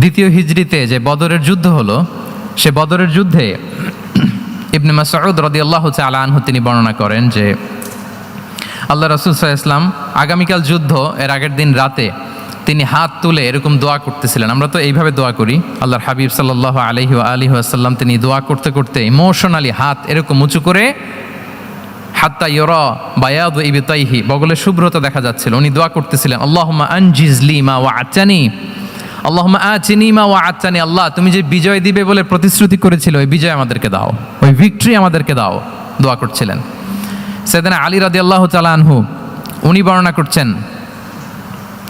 দ্বিতীয় হিজড়িতে যে বদরের যুদ্ধ হলো, সে বদরের যুদ্ধে ইবনে মাসউদ রাদিয়াল্লাহু তাআলা আনহু তিনি বর্ণনা করেন যে, আল্লাহ রাসূল সাল্লাল্লাহু ইসলাম আগামীকাল যুদ্ধ, এর আগের দিন রাতে তিনি হাত তুলে এরকম দোয়া করতেছিলেন। আমরা তো এইভাবে দোয়া করি, আল্লাহর হাবিব সাল্লাল্লাহু আলহি আলিহি ওয়াসাল্লাম তিনি দোয়া করতে করতে ইমোশনালি হাত এরকম উঁচু করে, হাত্তা ইয়রা বায়াদ ইবিতাইহি, বগলের শুভ্রতা দেখা যাচ্ছিল। উনি দোয়া করতেছিলেন, আল্লাহুম্মা আনজিজলি মা ওয়া আচানি আল্লাহুম্মা আচিনি মা ওয়া আচানি আল্লাহ, তুমি যে বিজয় দিবে বলে প্রতিশ্রুতি করেছিল, ওই বিজয় আমাদেরকে দাও। ওই ভিক্টরি আমাদেরকে দাও, দোয়া করছিলেন। সেদিন আলী রাদি আল্লাহ আনহু, উনি বর্ণনা করছেন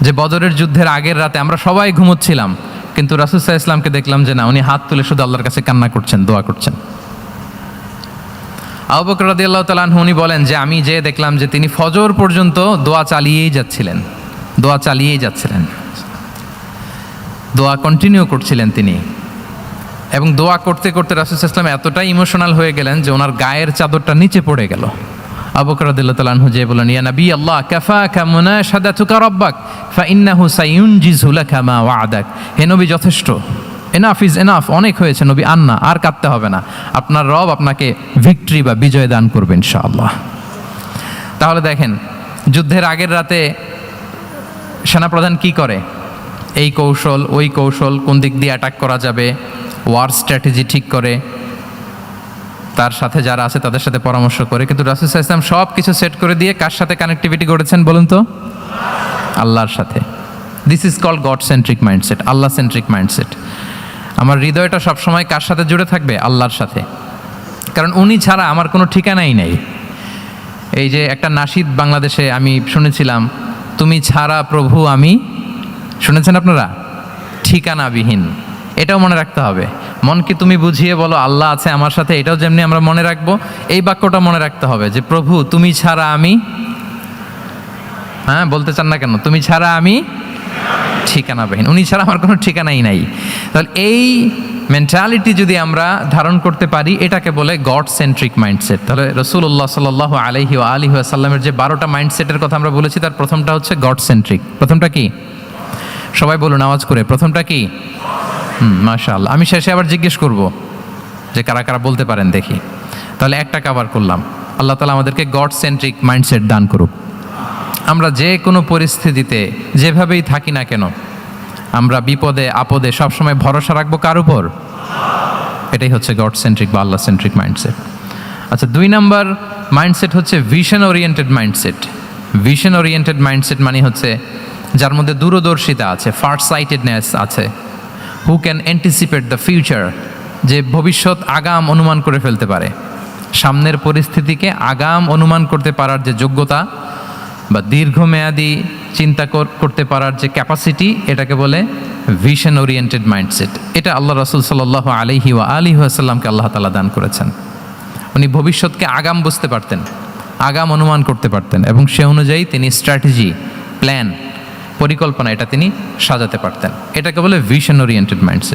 যে বদরের যুদ্ধের আগের রাতে আমরা সবাই ঘুমোচ্ছিলাম, কিন্তু রাসুসাহ ইসলামকে দেখলাম যে না, উনি হাত তুলে শুধু আল্লাহর কাছে কান্না করছেন, দোয়া করছেন। আবু বকর রাদিয়াল্লাহু তাআলা আনহু, উনি বলেন যে আমি যে দেখলাম যে তিনি ফজর পর্যন্ত দোয়া চালিয়েই যাচ্ছিলেন, দোয়া চালিয়েই যাচ্ছিলেন। দোয়া কন্টিনিউ করছিলেন তিনি। এবং দোয়া করতে করতে রাসুল ইসলাম এতটাই ইমোশনাল হয়ে গেলেন যে ওনার গায়ের চাদরটা নিচে পড়ে গেল। আবু বকর রাদিয়াল্লাহু তাআলা আনহু যে বলেন ইয়া নবী আল্লাহ, কাফাকা মুনাশাদাতুকা রাব্বাক, ফাইন্নাহু সায়ুনজিজু লাকা মা ওয়াদাক। হে নবী, যথেষ্ট। এনাফ ইজ এনাফ অনেক হয়েছে নবী আন্না আর কাঁদতে হবে না। আপনার রব আপনাকে ভিক্টরি বা বিজয় দান করবে ইনশাআল্লাহ। তাহলে দেখেন, যুদ্ধের আগের রাতে সেনাপ্রধান কি করে? এই কৌশল, ওই কৌশল কোন দিক দিয়ে অ্যাটাক করা যাবে? ওয়ার স্ট্র্যাটেজি ঠিক করে। তার সাথে যারা আছে তাদের সাথে পরামর্শ করে। কিন্তু রাসুল ইসলাম সব কিছু সেট করে দিয়ে কার সাথে কানেক্টিভিটি করেছেন বলুন তো? আল্লাহর সাথে। This is call god centric mindset Allah centric mindset আমার হৃদয়টা সবসময় কার সাথে জুড়ে থাকবে? আল্লাহর সাথে। কারণ উনি ছাড়া আমার কোনো ঠিকানাই নেই। এই যে একটা নাসিদ বাংলাদেশে আমি শুনেছিলাম, তুমি ছাড়া প্রভু আমি শুনেছেন আপনারা? ঠিকানাবিহীন। এটাও মনে রাখতে হবে। মনকে তুমি বুঝিয়ে বলো, আল্লাহ আছে আমার সাথে, এটাও যেমনি আমরা মনে রাখব, এই বাক্যটা মনে রাখতে হবে যে, প্রভু, তুমি ছাড়া আমি হ্যাঁ বলতে চান না কেন? তুমি ছাড়া আমি ঠিকানাবিহীন। উনি ছাড়া আমার কোনো ঠিকানাই নাই। তাহলে এই মেন্টালিটি যদি আমরা ধারণ করতে পারি, এটাকে বলে গড সেন্ট্রিক মাইন্ডসেট তাহলে রসুল্লাহ সাল আলহি ও আলী আসাল্লামের যে বারোটা মাইন্ডসেটের কথা আমরা বলেছি, তার প্রথমটা হচ্ছে গড সেন্ট্রিক প্রথমটা কি? সবাই বলুন আওয়াজ করে। প্রথমটা কি? হুম মাশাল আমি শেষে আবার জিজ্ঞেস করব যে কারা কারা বলতে পারেন দেখি। তাহলে একটা কাভার করলাম। আল্লাহ তালা আমাদেরকে গড সেন্ট্রিক মাইন্ডসেট দান করুক। আমরা যে কোনো পরিস্থিতিতে যেভাবেই থাকি না কেন, আমরা বিপদে, আপদে সবসময় ভরসা রাখব কার উপর? এটাই হচ্ছে গড সেন্ট্রিক বা আল্লাহ সেন্ট্রিক মাইন্ডসেট আচ্ছা দুই নাম্বার মাইন্ডসেট হচ্ছে vision oriented mindset vision oriented mindset মানে হচ্ছে যার মধ্যে দূরদর্শিতা আছে ফার্স্ট সাইটেডনেস আছে। Who can anticipate the future যে ভবিষ্যৎ আগাম অনুমান করে ফেলতে পারে। সামনের পরিস্থিতিকে আগাম অনুমান করতে পারার যে যোগ্যতা বা দীর্ঘমেয়াদী চিন্তা করতে পারার যে ক্যাপাসিটি এটাকে বলে ভিশন ওরিয়েন্টেড মাইন্ডসেট এটা আল্লাহ রসুল সাল্লাহ আলিহি ওয়া আলি আসাল্লামকে আল্লাহ তালা দান করেছেন। উনি ভবিষ্যৎকে আগাম বুঝতে পারতেন, আগাম অনুমান করতে পারতেন এবং সে অনুযায়ী তিনি স্ট্র্যাটেজি প্ল্যান পরিকল্পনা এটা তিনি সাজাতে পারতেন। এটাকে বলে ভিশন ওরিয়েন্টেড মাইন্ডসেট